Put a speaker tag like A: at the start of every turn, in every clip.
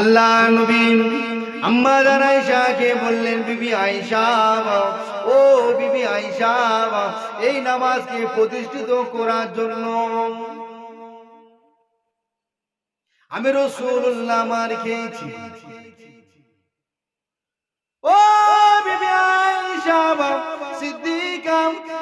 A: আল্লাহ নবী আম্মা জান আয়েশাকে বললেন, বিবি আয়েশা, ও বিবি আয়েশা, এই নামাজকে প্রতিষ্ঠিত করার জন্য আমি রসুল্লাহ মার খেয়েছি। ও বিবি আয়েশা, সিদ্দিকা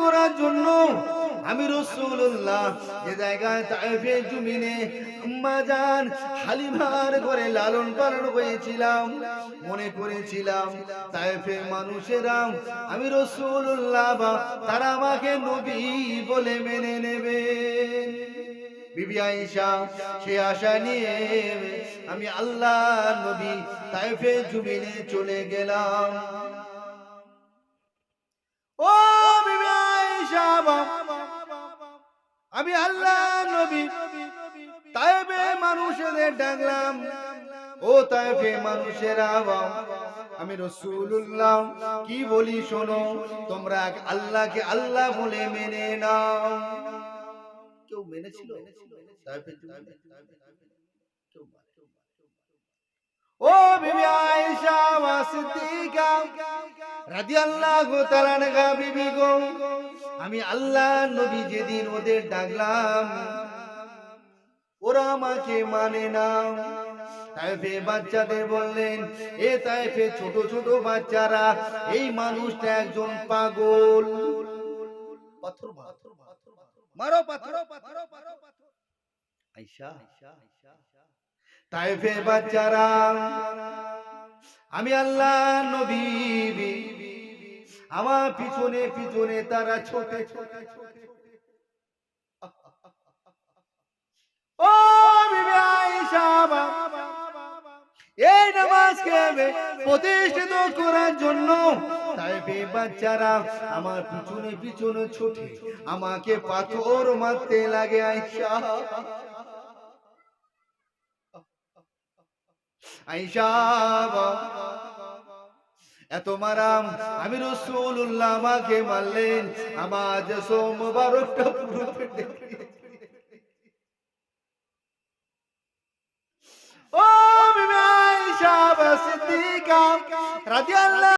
A: করার জন্য আমি রসুল্লাহ যে জায়গায় জমিনে লালন পালন হয়েছিলাম মনে করেছিলাম তাইফে মানুষেরা, আমি রসুল্লাহ তারা আমাকে নবী বলে মেনে নেবে। বিবি আয়েশা, সে আশা নিয়ে আমি আল্লাহ নবী তাইফে জুবিনে চলে গেলাম। আমি আল্লাহ নবী। তাইফে মানুষদের ডাকলাম। ও তাইফে মানুষেরা আমি রসুল্লাহ কি বলি শোনো, তোমরা আল্লাহকে আল্লাহ বলে মেনে নাও। কেউ মেনেছিল? মানে- ও বিবি আয়েশা ওয়া সিদ্দিকা, রাদিয়াল্লাহু তাআলা বিবি গো। আমি আল্লাহ নবী যেদিন ওদের ডাকলাম ওরা আমাকে মানে না। তাইফে বাচ্চাদের বললেন এ তাইফে ছোট ছোট বাচ্চারা এই মানুষটা একজন পাগল। পাথর মারো, পাথর আইসা তাইফে বাচ্চারা আমি আল্লাহ নবী আমার পিছনে পিছনে তারা ছোটে ছোটে ছোটে। ও এই নামাজকে প্রতিষ্ঠিত করার জন্য? তাইফে বাচ্চারা, আমার পিছনে পিছনে ছুটে। আমাকে পাথর মারতে লাগে আয়েশা। আয়েশা এত মারাম আমি রসুল্লাহ আমাকে মারলেন। আমার যে সোমবারটা পুরো পেটে ও আয়েশা সিদ্দিকা রাদিয়াল্লাহু